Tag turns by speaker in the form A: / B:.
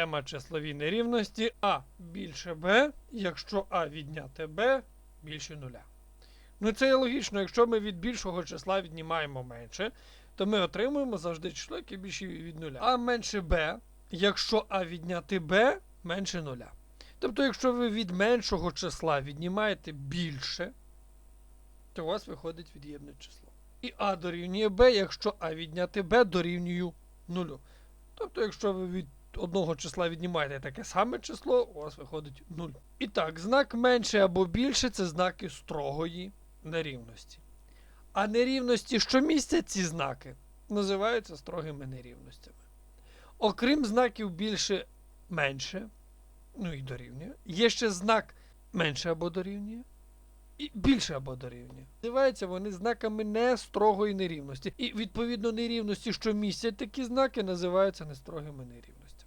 A: Тема числові нерівності А більше Б, якщо А відняти Б більше нуля. Ну це є логічно, якщо ми від більшого числа віднімаємо менше, то ми отримуємо завжди число, яке більше від нуля. А менше Б, якщо А відняти Б менше нуля. Тобто, якщо ви від меншого числа віднімаєте більше, то у вас виходить від'ємне число. І А дорівнює Б, якщо А відняти Б дорівнює нулю. Тобто, якщо ви від одного числа віднімаєте таке саме число, у вас виходить 0. І так, знак менше або більше це знаки строгої нерівності. А нерівності, що містять ці знаки, називаються строгими нерівностями. Окрім знаків більше менше, ну і дорівнює, є ще знак менше або дорівнює. І більше або дорівнює. Називаються вони знаками нестрогої нерівності. І відповідно нерівності, що містять такі знаки, називаються нестрогими нерівностями.